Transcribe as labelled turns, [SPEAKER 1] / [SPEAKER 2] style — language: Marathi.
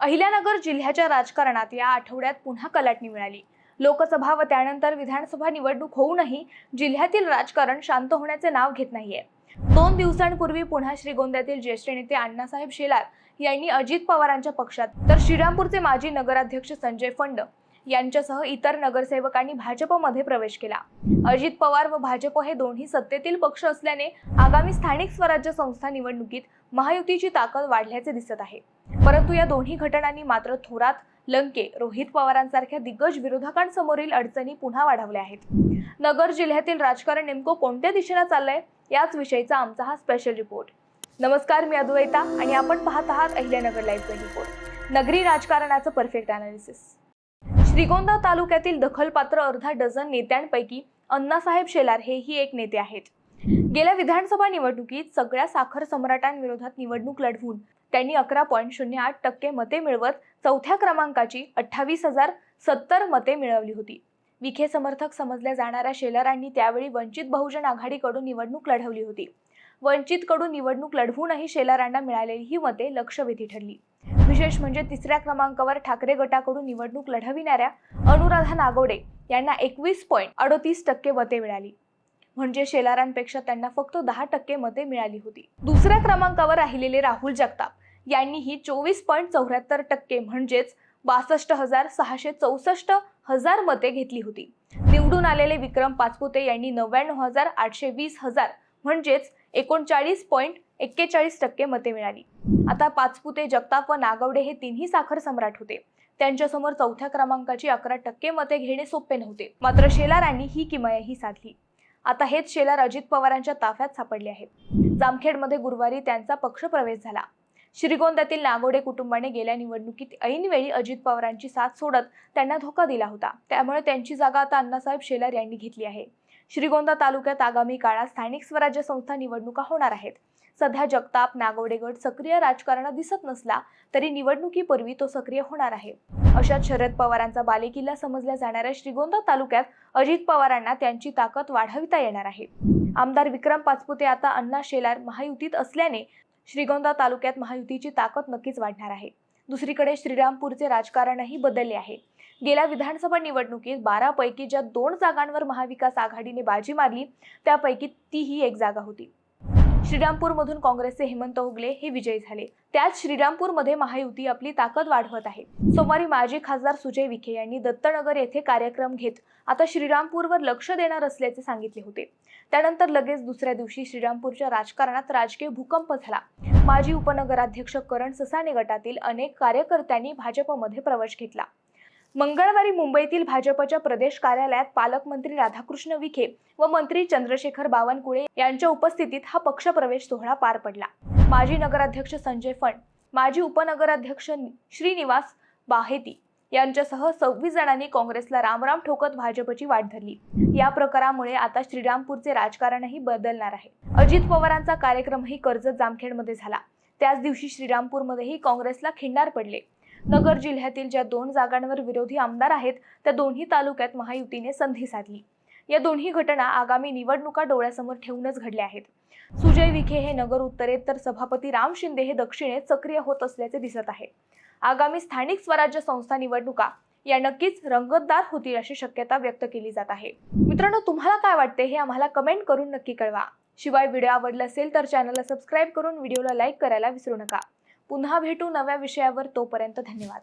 [SPEAKER 1] अहिल्यानगर जिल्ह्याच्या राजकारणात या आठवड्यात पुन्हा कलाटणी मिळाली. लोकसभा व त्यानंतर विधानसभा निवडणूक होऊनही जिल्ह्यातील राजकारण शांत होण्याचे नाव घेत नाहीये. दोन दिवसांपूर्वी पुन्हा श्रीगोंद्यातील ज्येष्ठ नेते अण्णासाहेब शेलार यांनी अजित पवारांच्या पक्षात तर श्रीरामपूरचे माजी नगराध्यक्ष संजय फंड यांच्यासह इतर नगरसेवकांनी भाजपमध्ये प्रवेश केला. अजित पवार व भाजप हे दोन्ही सत्तेतील पक्ष असल्याने आगामी स्थानिक स्वराज्य संस्था निवडणुकीत महायुतीची ताकद वाढल्याचे दिसत आहे. परंतु या दोन्ही घटनांनी मात्र थोरात लंके रोहित पवारांसारख्या दिग्गज विरोधकांसमोरील अडचणी पुन्हा वाढवल्या आहेत. नगर जिल्ह्यातील राजकारण नेमकं कोणत्या दिशेला चाललंय याच विषयीचा आमचा हा स्पेशल रिपोर्ट नमस्कार मी अद्वैता आणि आपण पाहत आहात अहिल्यानगर लाईव्ह रिपोर्ट नगरी राजकारणाचं परफेक्ट अनालिसिस श्रीगोंदा तालुक्यातील दखलपात्र अर्धा डझन नेत्यांपैकी अण्णासाहेब शेलार हेही एक नेते आहेत. गेल्या विधानसभा निवडणुकीत सगळ्या साखर सम्राटांविरोधात निवडणूक लढवून त्यांनी अकरा पॉईंट शून्य आठ टक्के मते मिळवत चौथ्या क्रमांकाची अठ्ठावीस हजार सत्तर मते मिळवली होती. विखे समर्थक समजल्या जाणाऱ्या शेलारांनी त्यावेळी वंचित बहुजन आघाडीकडून निवडणूक लढवली होती. वंचितकडून निवडणूक लढवूनही शेलारांना मिळालेली ही मते लक्षवेधी ठरली. विशेष म्हणजे तिसऱ्या क्रमांकावर ठाकरे गटाकडून निवडणूक लढविणाऱ्या अनुराधा नागोडे यांना एकवीस पॉईंट अडोतीस टक्के मते मिळाली. म्हणजे शेलारांपेक्षा त्यांना फक्त दहा टक्के मते मिळाली होती. दुसऱ्या क्रमांकावर राहिलेले राहुल जगताप यांनीही चोवीस पॉईंट चौऱ्याहत्तर टक्के म्हणजेच बासष्ट हजार सहाशे चौसष्ट हजार मते घेतली होती. निवडून आलेले विक्रम पाचपुते यांनी नव्याण्णव हजार आठशे वीस हजार म्हणजेच एकोणचाळीस पॉईंट एक्केचाळीस टक्के मते मिळाली. आता पाचपुते जगताप व नागवडे हे तिन्ही साखर सम्राट होते. त्यांच्यासमोर चौथ्या क्रमांकाची अकरा टक्के मते घेणे सोपे नव्हते. मात्र शेलारांनी ही किमयाही साधली. आता हेच शेलार अजित पवारांच्या ताफ्यात सापडले आहेत. जामखेडमध्ये गुरुवारी त्यांचा पक्षप्रवेश झाला. श्रीगोंद्यातील नागोडे कुटुंबाने गेल्या निवडणुकीत ऐनवेळी अजित पवारांची साथ सोडत त्यांना धोका दिला होता. त्यामुळे त्यांची जागा आता अण्णासाहेब शेलार यांनी घेतली आहे. श्रीगोंदा तालुक्यात आगामी काळात स्थानिक स्वराज्य संस्था निवडणुका होणार आहेत. सध्या जगताप नागवडे गट सक्रिय राजकारणात दिसत नसला तरी निवडणुकीपूर्वी तो सक्रिय होणार आहे. अशात शरद पवारांचा बालेकिल्ला समजल्या जाणाऱ्या श्रीगोंदा तालुक्यात अजित पवारांना त्यांची ताकद वाढविता येणार आहे. आमदार विक्रम पाचपुते आता अण्णा शेलार महायुतीत असल्याने श्रीगोंदा तालुक्यात महायुतीची ताकद नक्कीच वाढणार आहे. दुसरीकडे श्रीरामपूरचे राजकारणही बदलले आहे. गेल्या विधानसभा निवडणुकीत बारापैकी ज्या दोन जागांवर महाविकास आघाडीने बाजी मारली त्यापैकी ती ही एक जागा होती. श्रीरामपूरमधून काँग्रेसचे हेमंत ओगले हे विजयी झाले. त्याच श्रीरामपूरमध्ये महायुती आपली ताकद वाढवत आहे. सोमवारी माजी खासदार सुजय विखे यांनी दत्तनगर येथे कार्यक्रम घेत आता श्रीरामपूरवर लक्ष देणार असल्याचे सांगितले होते. त्यानंतर लगेच दुसऱ्या दिवशी श्रीरामपूरच्या राजकारणात राजकीय भूकंप झाला. माजी उपनगराध्यक्ष करण ससाणे गटातील अनेक कार्यकर्त्यांनी भाजपमध्ये प्रवेश घेतला. मंगळवारी मुंबईतील भाजपच्या प्रदेश कार्यालयात पालकमंत्री राधाकृष्ण विखे व मंत्री चंद्रशेखर बावनकुळे यांच्या उपस्थितीत हा पक्षप्रवेश सोहळा पार पडला. माजी नगराध्यक्ष संजय फंड माजी उपनगराध्यक्ष श्रीनिवास बाहेती यांच्यासह सव्वीस जणांनी काँग्रेसला रामराम ठोकत भाजपची वाट धरली. या प्रकारामुळे आता श्रीरामपूरचे राजकारणही बदलणार आहे. अजित पवारांचा कार्यक्रमही कर्जत जामखेडमध्ये झाला. त्याच दिवशी श्रीरामपूरमध्येही काँग्रेसला खिंडार पडले. नगर जिल्ह्यातील ज्या दोन जागांवर विरोधी आमदार आहेत त्या दोन्ही तालुक्यात महायुतीने संधी साधली. या दोन्ही घटना आगामी निवडणुका डोळ्यासमोर ठेवूनच घडल्या आहेत. सुजय विखे हे नगर उत्तरेत तर सभापती राम शिंदे हे दक्षिणेत सक्रिय होत असल्याचे दिसत आहे. आगामी स्थानिक स्वराज्य संस्था निवडणुका या नक्कीच रंगतदार होतील अशी शक्यता व्यक्त केली जात आहे. मित्रांनो तुम्हाला काय वाटते हे आम्हाला कमेंट करून नक्की कळवा. शिवाय व्हिडिओ आवडला असेल तर चॅनलला सबस्क्राईब करून व्हिडिओला लाईक करायला विसरू नका. पुन्हा भेटू नव्या विषयावर तोपर्यंत धन्यवाद.